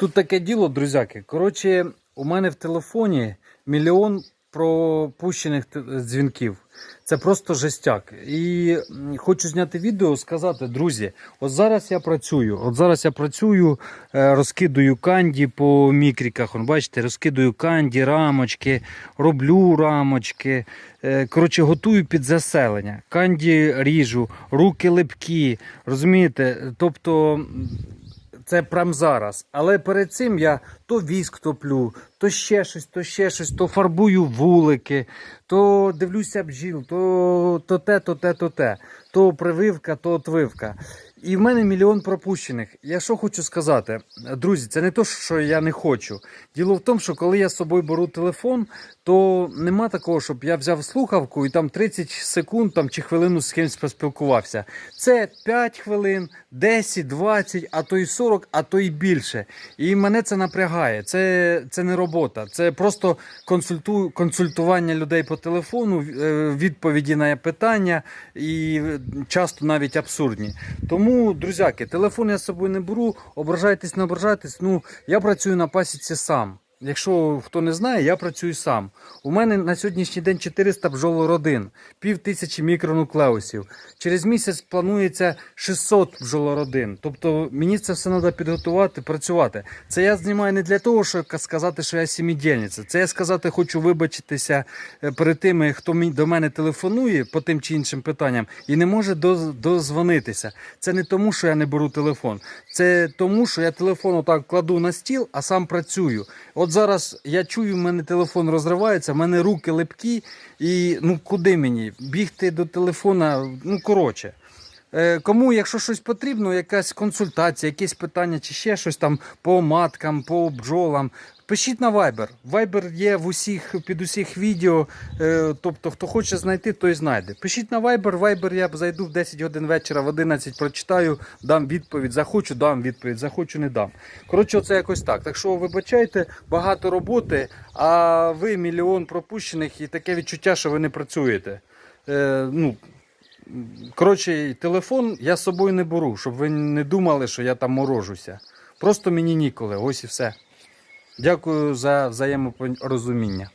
Тут таке діло, друзяки. Коротше, у мене в телефоні мільйон пропущених дзвінків. Це просто жестяк. І хочу зняти відео, сказати, друзі, от зараз я працюю. От зараз я працюю, е, розкидую канді по мікріках. Бачите, розкидую канді, рамочки, роблю рамочки. Е, Коротше, готую під заселення. Канді ріжу, руки липкі. Розумієте? Тобто. Це прям зараз. Але перед цим я то віск топлю, то ще щось, то ще щось, то фарбую вулики, то дивлюся бджіл, то, то те, то те, то те, то прививка, то отвивка. І в мене мільйон пропущених. Я що хочу сказати, друзі, це не то, що я не хочу. Діло в тому, що коли я з собою беру телефон, то нема такого, щоб я взяв слухавку і там 30 секунд там, чи хвилину з кимось поспілкувався. Це 5 хвилин, 10, 20, а то й 40, а то й більше. І мене це напрягає. Це, це не робота. Це просто консульту, консультування людей по телефону, е, відповіді на питання і часто навіть абсурдні. Тому, друзяки, телефон я з собою не беру, ображайтесь, не ображайтесь. Ну, я працюю на пасіці сам. Якщо хто не знає, я працюю сам. У мене на сьогоднішній день 400 бджолородин, пів тисячі мікронуклеусів. Через місяць планується 600 бджолородин. Тобто мені це все треба підготувати, працювати. Це я знімаю не для того, щоб сказати, що я сімідільниця. Це я сказати, хочу вибачитися е, перед тими, хто до мене телефонує по тим чи іншим питанням і не може дозвонитися. Це не тому, що я не беру телефон. Це тому, що я телефон отак кладу на стіл, а сам працюю. От зараз я чую, в мене телефон розривається, в мене руки липкі, і ну куди мені? Бігти до телефона, ну коротше. Е, Кому, якщо щось потрібно, якась консультація, якісь питання чи ще щось там по маткам, по бджолам, пишіть на Viber. Viber є в усіх під усіх відео. е, Тобто, хто хоче знайти, той знайде. Пишіть на Viber. Viber я зайду в 10 годин вечора, в 11 прочитаю, дам відповідь. Захочу, дам відповідь, захочу, не дам. Коротше, це якось так. Так що вибачайте, багато роботи, а ви мільйон пропущених і таке відчуття, що ви не працюєте. Е, ну, Коротше, телефон я з собою не беру, щоб ви не думали, що я там морожуся. Просто мені ніколи, ось і все. Дякую за взаємопорозуміння.